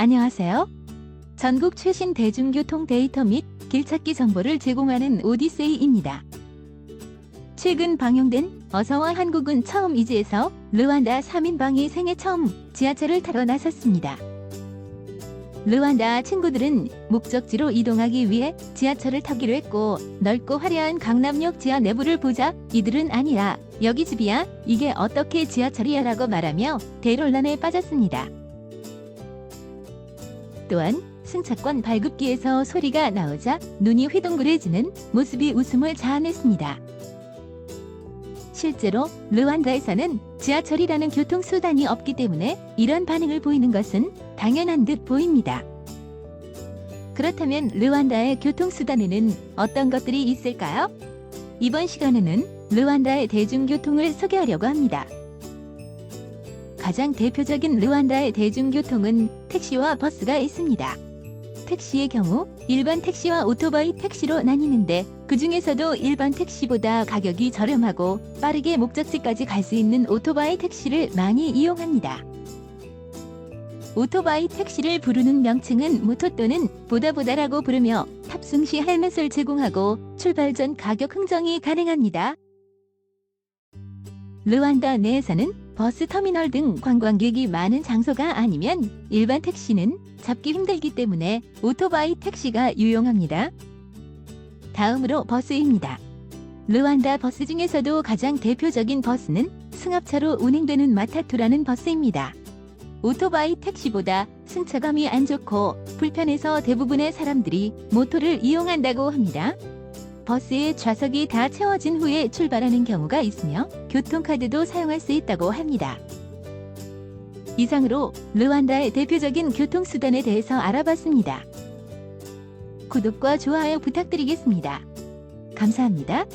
안녕하세요. 전국 최신 대중교통 데이터 및 길찾기 정보를 제공하는 오디세이입니다. 최근 방영된 어서와 한국은 처음 이지에서 르완다 3인방이 생애 처음 지하철을 타러 나섰습니다. 르완다 친구들은 목적지로 이동하기 위해 지하철을 타기로 했고 넓고 화려한 강남역 지하 내부를 보자 이들은 아니야 여기 집이야 이게 어떻게 지하철이야 라고 말하며 대론란에 빠졌습니다. 또한 승차권 발급기에서 소리가 나오자 눈이 휘둥그레지는 모습이 웃음을 자아냈습니다. 실제로 르완다에서는 지하철이라는 교통수단이 없기 때문에 이런 반응을 보이는 것은 당연한 듯 보입니다. 그렇다면 르완다의 교통수단에는 어떤 것들이 있을까요? 이번 시간에는 르완다의 대중교통을 소개하려고 합니다. 가장 대표적인 르완다의 대중교통은 택시와 버스가 있습니다. 택시의 경우 일반 택시와 오토바이 택시로 나뉘는데 그 중에서도 일반 택시보다 가격이 저렴하고 빠르게 목적지까지 갈 수 있는 오토바이 택시를 많이 이용합니다. 오토바이 택시를 부르는 명칭은 모토 또는 보다보다라고 부르며 탑승 시 헬멧을 제공하고 출발 전 가격 흥정이 가능합니다. 르완다 내에서는 버스 터미널 등 관광객이 많은 장소가 아니면 일반 택시는 잡기 힘들기 때문에 오토바이 택시가 유용합니다. 다음으로 버스입니다. 르완다 버스 중에서도 가장 대표적인 버스는 승합차로 운행되는 마타투라는 버스입니다. 오토바이 택시보다 승차감이 안 좋고 불편해서 대부분의 사람들이 모토를 이용한다고 합니다. 버스의 좌석이 다 채워진 후에 출발하는 경우가 있으며 교통카드도 사용할 수 있다고 합니다. 이상으로 르완다의 대표적인 교통수단에 대해서 알아봤습니다. 구독과 좋아요 부탁드리겠습니다. 감사합니다.